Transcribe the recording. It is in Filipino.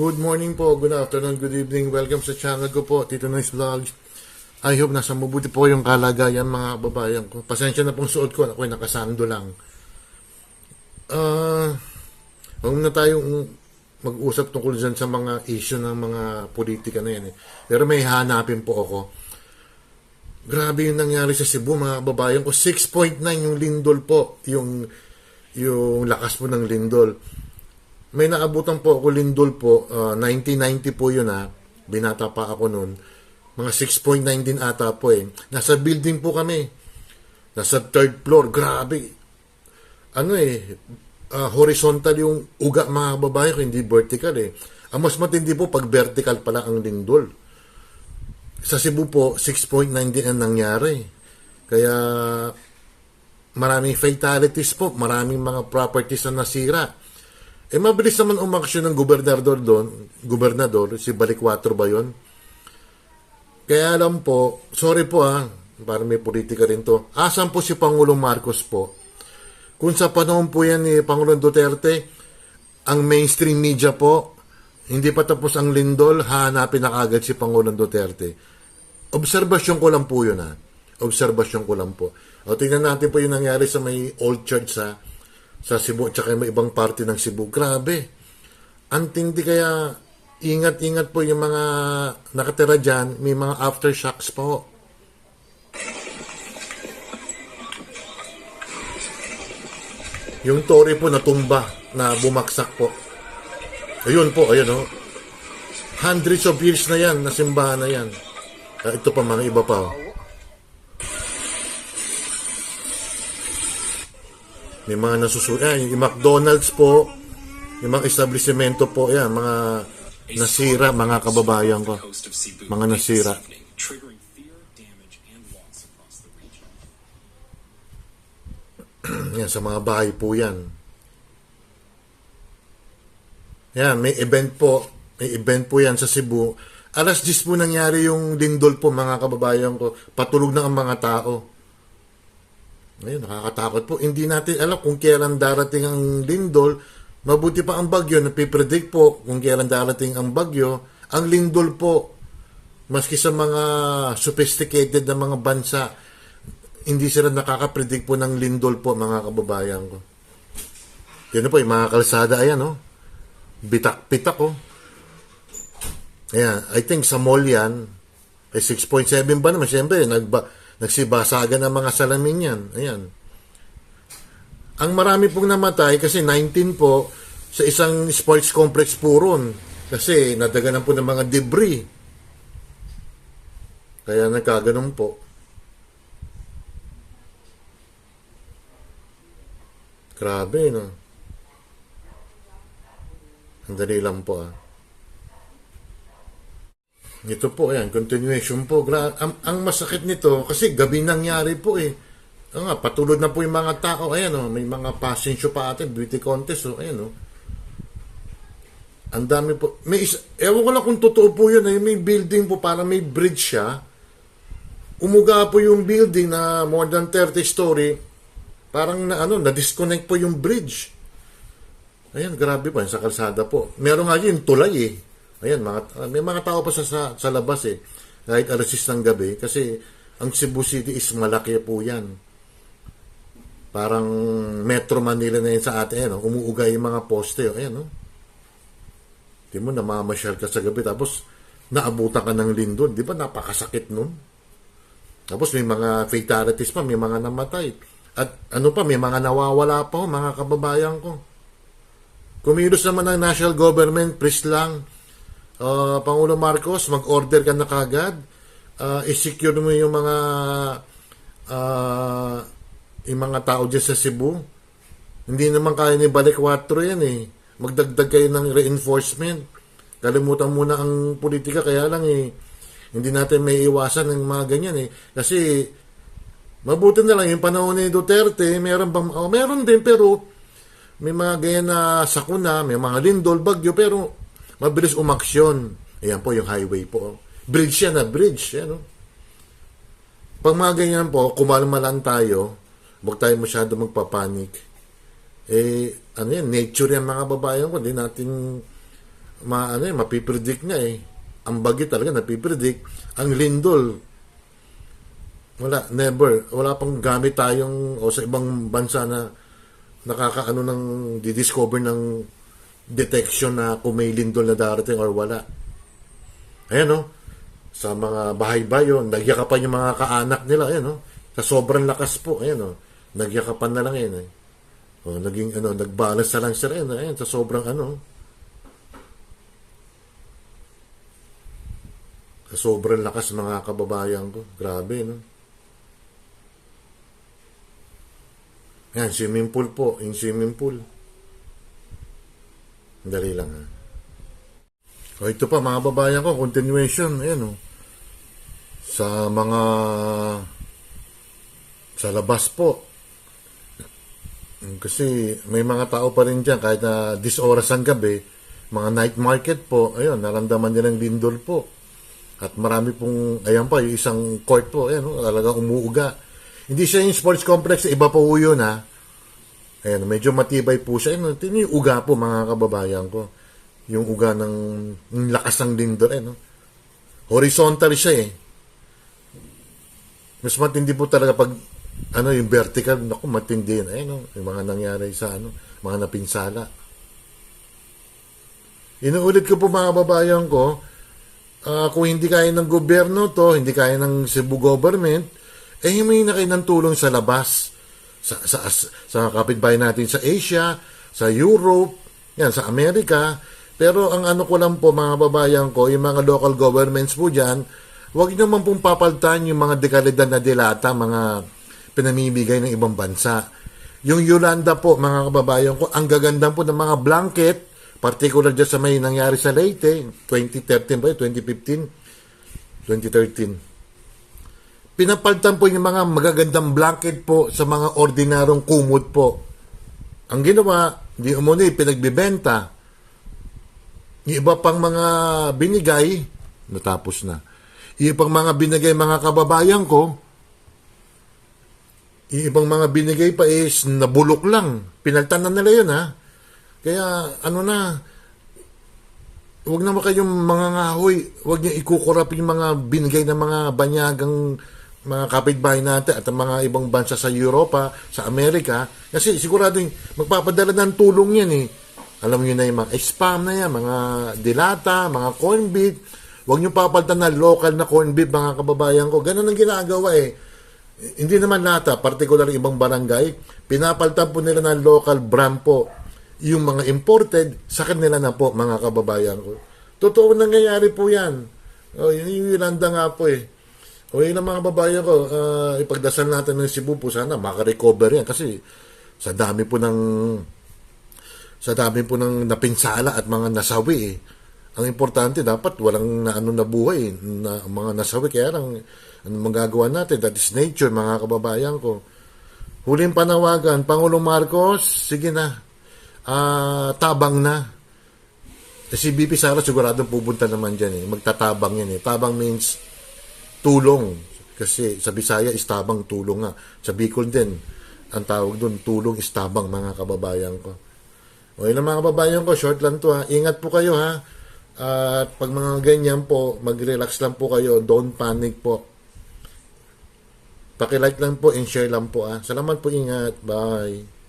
Good morning po, good afternoon, good evening. Welcome sa channel ko po, Tito Nice Vlogs. I hope nasa mabuti po yung kalagayan mga babayan ko. Pasensya na pong suot ko, ako'y nakasando lang. Ah, huwag na tayong mag-usap tungkol dyan sa mga issue ng mga politika na yan. Eh. Pero may hanapin po ako. Grabe yung nangyari sa Cebu, mga babayan ko. 6.9 yung lindol po, yung, yung lakas po ng lindol. May naabutan po ako lindol po, ah, 1990 po yun ha. Binata pa ako noon. Mga 6.9 din ata po eh. Nasa building po kami. Nasa third floor. Grabe. Ano eh, ah, horizontal yung uga mga babae ko, hindi vertical eh. Ang mas matindi po pag vertical pala ang lindol. Sa Cebu po, 6.9 din ang nangyari. Kaya maraming fatalities po, maraming mga properties na nasira. Eh mabilis naman umaksyon ng gobernador doon, gobernador, si Balikwater ba yun? Kaya alam po, sorry po ah, para may politika rin to. Asan po si Pangulong Marcos po? Kung sa panahon po yan ni Pangulong Duterte, ang mainstream media po, hindi pa tapos ang lindol, hahanapin na kagad si Pangulong Duterte. Obserbasyon ko lang po yun ha. Obserbasyon ko lang po. O tingnan natin po yung nangyari sa may old church sa sa Cebu at saka ibang parte ng Cebu. Grabe. Ang tindi kaya ingat-ingat po yung mga nakatira dyan. May mga aftershocks po. Yung tore po natumba na bumaksak po. Ayun po, ayun oh. Hundreds of years na yan, na simbahan na yan. Ah, ito pa mga iba pa oh. May mga nasusunod. Yan, yung McDonald's po, yung mga establishmento po, yan, mga nasira, mga kababayan ko. Mga nasira. Yan, sa mga bahay po yan. Yan, may event po. May event po yan sa Cebu. Alas 10 po nangyari yung lindol po, mga kababayan ko. Patulog na ang mga tao. Ngayon, nakakatakot po. Hindi natin alam kung kailan darating ang lindol. Mabuti pa ang bagyo. Napipredict po kung kailan darating ang bagyo. Ang lindol po, maski sa mga sophisticated na mga bansa, hindi sila nakakapredict po ng lindol po, mga kababayan ko. Yan po, yung mga kalsada, ayan, oh. Bitak-pitak, oh. Ayan, I think sa mall yan, eh 6.7 ba naman? Siyempre, nagba, nagsibasagan ang mga salamin yan. Ayan. Ang marami pong namatay, kasi 19 po, sa isang sports complex po ron. Kasi nadaganan po ng mga debris. Kaya nagkaganon po. Grabe, no? Sandali lang po, ah. Ito po, ayan, continuation po. Gra- ang, ang masakit nito, kasi gabi nangyari po eh. Oo nga, patulog na po yung mga tao. Ayan, oh, may mga show pa atin, beauty contest, oh, ayan, oh. Ang dami po. May isa, ewan ko lang kung totoo po yun. Eh. May building po, para may bridge siya. Umuga po yung building na more than 30 story. Parang na, ano, na-disconnect po yung bridge. Ayan, grabe po. Sa kalsada po. Meron nga yun, tulay eh. Ayan, mga, may mga tao pa sa, sa, sa labas eh. Kahit alas 6 ng gabi. Kasi ang Cebu City is malaki po yan. Parang Metro Manila na yun sa atin. Ayan, oh, umuuga yung mga poste. Oh. Ayan, oh. Di mo namamasyal ka sa gabi. Tapos, naabutan ka ng lindol. Di ba napakasakit nun? Tapos may mga fatalities pa, may mga namatay. At ano pa, may mga nawawala pa, oh, mga kababayan ko. Kumilos naman ng national government, please lang, uh, Pangulo Marcos, mag-order ka na kagad. Uh, i-secure mo yung mga uh, yung mga tao dyan sa Cebu. Hindi naman kaya ni Balik 4 yan eh. Magdagdag kayo ng reinforcement. Kalimutan muna ang politika, kaya lang eh, hindi natin may iwasan ng mga ganyan eh. Kasi, mabuti na lang yung panahon ni Duterte, meron bang, oh, meron din pero may mga ganyan na sakuna, may mga lindol, bagyo, pero mabilis umaksyon. Ayan po yung highway po. Bridge yan na, bridge. Yan, no? Pag mga ganyan po, kumalmalan tayo, huwag tayo masyado magpapanik. Eh, ano yan, nature yan mga babayan ko, hindi natin ma, ano, eh, mapipredict niya eh. Ang bagyo talaga napipredict. Ang lindol, wala, never. Wala pang gamit tayong, o sa ibang bansa na nakakaano ng, didiscover ng detection na kung may lindol na darating or wala. Ayan o, sa mga bahay-bayo, nagyakapan yung mga kaanak nila, ayan o. Sa sobrang lakas po, ayan o. Nagyakapan na lang yan eh. O, naging ano, nagbalance na lang sila, ayan, ayan, sa sobrang ano. Sa sobrang lakas mga kababayan ko. Grabe, no? Yan, swimming pool po. Yung swimming pool. Dali lang, ha? O, ito pa, mga babayan ko, continuation, ayan, oh. Sa mga, sa labas po. Kasi may mga tao pa rin dyan, kahit na this oras ang gabi, mga night market po, ayun, naramdaman nilang lindol po. At marami pong, ayan pa, yung isang court po, ayan, oh, talagang umuuga. Hindi siya yung sports complex, iba po yun, ha. Ayan, medyo matibay po siya. Ayan, tingnan yung uga po, mga kababayan ko. Yung uga ng, yung lakas ng lindol, eh, no? Horizontal siya, eh. Mas matindi po talaga pag, ano, yung vertical, naku, matindi yun. Ayan, no? Yung mga nangyari sa, ano, mga napinsala. Inuulit ko po, mga kababayan ko, Ah, kung hindi kaya ng gobyerno to, hindi kaya ng Cebu government, eh humingi na kayo ng tulong sa labas. Sa, sa, sa kapitbahay natin sa Asia, sa Europe, yan, sa Amerika. Pero ang ano ko lang po mga babayan ko, yung mga local governments po dyan, huwag nyo naman pong papaltan yung mga dekalidad na dilata, mga pinamimigay ng ibang bansa. Yung Yolanda po, mga kababayan ko, ang gaganda po ng mga blanket, particular dyan sa may nangyari sa Leyte, 2013 ba yun? 2015? 2013. Pinapaltan po yung mga magagandang blanket po sa mga ordinarong kumot po. Ang ginawa, hindi umuni, pinagbibenta. Yung iba pang mga binigay, natapos na. Yung ibang mga binigay mga kababayan ko, yung ibang mga binigay pa is nabulok lang. Pinaltan na nila yun ha. Kaya ano na, huwag naman kayong mga ngahoy, huwag niyo ikukurap yung mga binigay ng mga banyagang mga kapitbahay natin at ang mga ibang bansa sa Europa, sa Amerika. Kasi sigurado yung magpapadala ng tulong yan eh. Alam niyo na yung mga spam na yan, mga dilata, mga corn beef. Huwag niyo papalitan na local na corn beef, mga kababayan ko. Ganun ang ginagawa eh. Hindi naman lahat, ah, particular ibang barangay, pinapalitan po nila ng local brand po yung mga imported sa kanila na po mga kababayan ko. Totoo nangyayari po yan. O, yun yung Yolanda nga po eh. O yun ang mga kababayan ko, ah, ipagdasal natin ng Cebu po sana makarecover yan kasi sa dami po ng sa dami po ng napinsala at mga nasawi eh. Ang importante dapat walang na ano na na mga nasawi kaya lang ano magagawa natin that is nature mga kababayan ko. Huling panawagan Pangulong Marcos, sige na. Ah, tabang na. Eh, si BP Sara siguradong pupunta naman dyan eh. Magtatabang yan eh. Tabang means tulong. Kasi sa Bisaya is tabang tulong nga. Sa Bicol din, ang tawag doon, tulong is tabang mga kababayan ko. O yun ang mga kababayan ko, short lang to ha. Ingat po kayo ha. At pag mga ganyan po, mag-relax lang po kayo. Don't panic po. Pakilike lang po and share lang po ha. Salamat po, ingat. Bye.